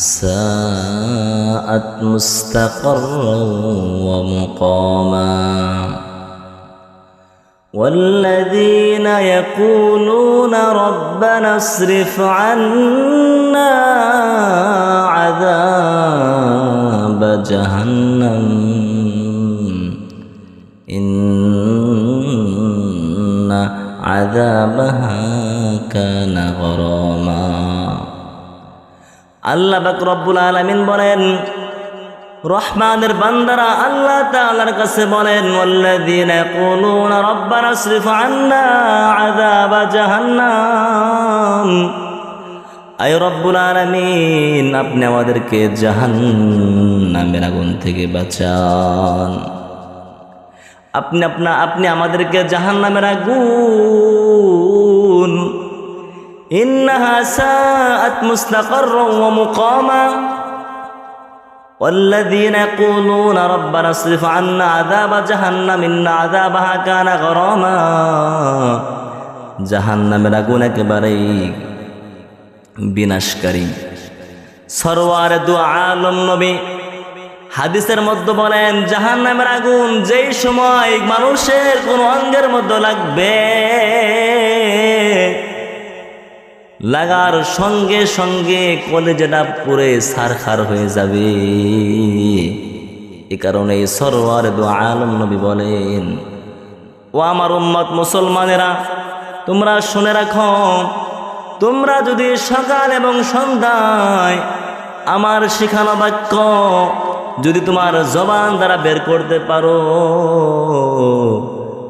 ساءت مستقرا ومقاما. والذين يقولون ربنا اصرف عنا عذاب جهنم. إن عذابها كان غراما. আল্লাহ বাক রব্বুল আলামিন বলেন, রহমানের বান্দারা আল্লাহ তাআলার কাছে বলেন, ওয়াল্লাযীনা ইয়াকুলুনা রাব্বানা আসরিফ আন্না আযাব জাহান্নাম। আয় রব্বুল আলামিন, আপনি আমাদেরকে জাহান জাহান্নামের আগুন থেকে বাঁচান। আপনি আপনা, আপনি আমাদেরকে জাহান্নামের আগুন إنها ساءت مستقرا ومقاما والذين يقولون ربنا اصرف عنا عذاب جهنم إن عذابها كان غراما জাহান্নামের আগুন একেবারেই বিনাশকারী সরওয়ার দু আলম নবী হাদিসের মধ্যে বলেন জাহান্নামের আগুন যেই সময় মানুষের কোন অঙ্গের মধ্যে লাগবে লাগার সঙ্গে সঙ্গে কলেজেটা পুরে সারখার হয়ে যাবে। এ কারণে সরোয়ার আলম নবী বলেন, ও আমার উম্মত মুসলমানেরা, তোমরা শুনে রাখো, তোমরা যদি সকাল এবং সন্ধ্যায় আমার শিখানো বাক্য যদি তোমার জবান দ্বারা বের করতে পারো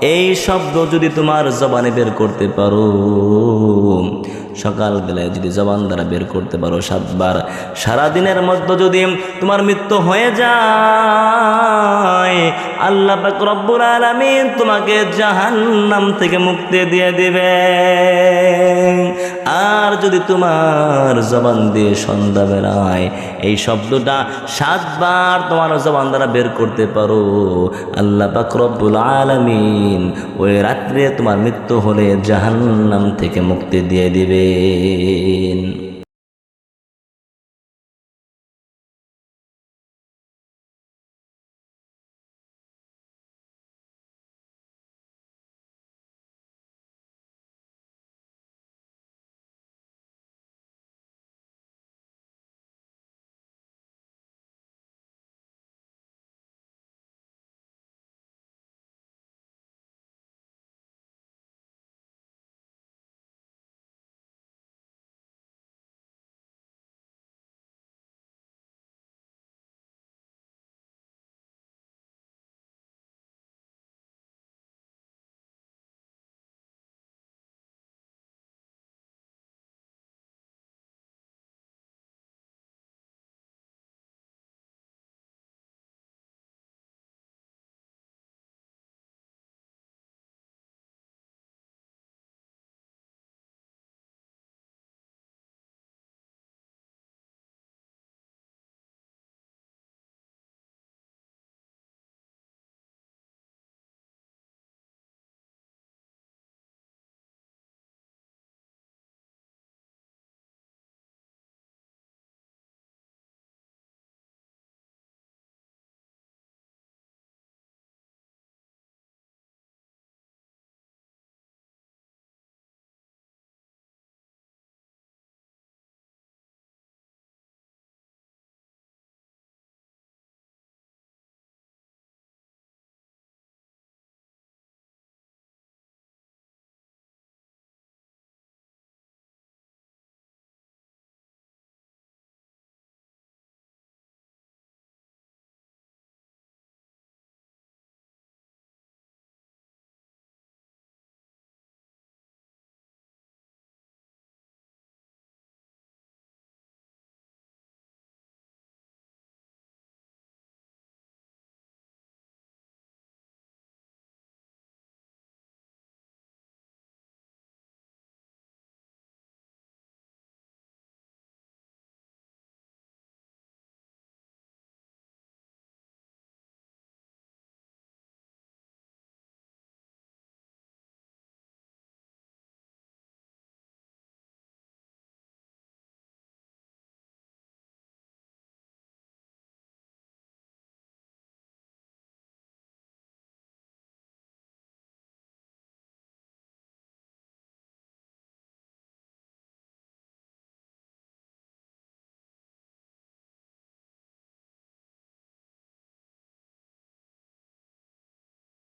এই শব্দ যদি তোমার জবানে বের করতে পারো সকালবেলায় যদি জবান দ্বারা বের করতে পারো সাতবার, সারাদিনের মধ্যে যদি তোমার মৃত্যু হয়ে যায়, আল্লাহ পাক রব্বুল আলামিন তোমাকে জাহান্নাম থেকে মুক্তি দিয়ে দিবে। যদি তোমার জবান দিয়ে সন্ধ্যা বেড়ায়, এই শব্দটা সাতবার তোমার জবান দ্বারা বের করতে পারো। আল্লাহ বাকরবুল আলমিন ওই রাত্রে তোমার মৃত্যু হলে জাহান্নাম থেকে মুক্তি দিয়ে দিবেন।